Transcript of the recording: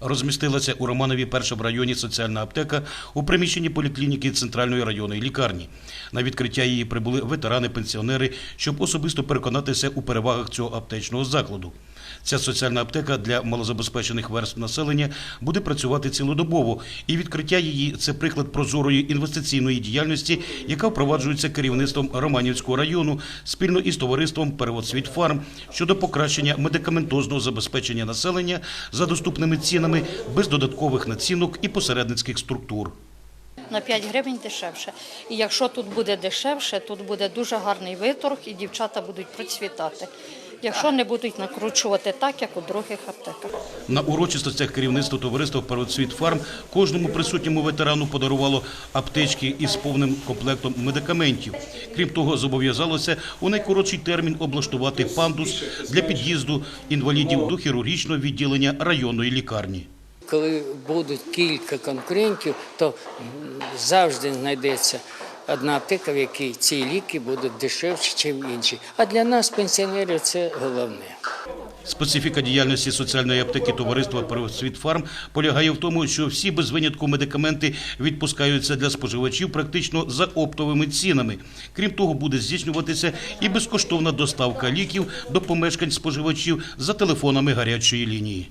Розмістилася у Романові перша в районі соціальна аптека у приміщенні поліклініки центральної районної лікарні. На відкриття її прибули ветерани-пенсіонери, щоб особисто переконатися у перевагах цього аптечного закладу. Ця соціальна аптека для малозабезпечених верств населення буде працювати цілодобово, і відкриття її це приклад прозорої інвестиційної діяльності, яка впроваджується керівництвом Романівського району спільно із товариством «Первоцвітфарм» щодо покращення медикаментозного забезпечення населення за доступними цінами без додаткових націнок і посередницьких структур. на 5 гривень дешевше. І якщо тут буде дешевше, тут буде дуже гарний виторг і дівчата будуть процвітати. Якщо не будуть накручувати так, як у других аптеках. На урочистостях керівництво товариства «Первоцвіт Фарм» кожному присутньому ветерану подарувало аптечки із повним комплектом медикаментів. Крім того, зобов'язалося у найкоротший термін облаштувати пандус для під'їзду інвалідів до хірургічного відділення районної лікарні. Коли будуть кілька конкурентів, то завжди знайдеться одна аптека, в якій ці ліки будуть дешевші, ніж інші. А для нас, пенсіонерів, це головне. Специфіка діяльності соціальної аптеки товариства «Первоцвіт Фарм» полягає в тому, що всі без винятку медикаменти відпускаються для споживачів практично за оптовими цінами. Крім того, буде здійснюватися і безкоштовна доставка ліків до помешкань споживачів за телефонами гарячої лінії.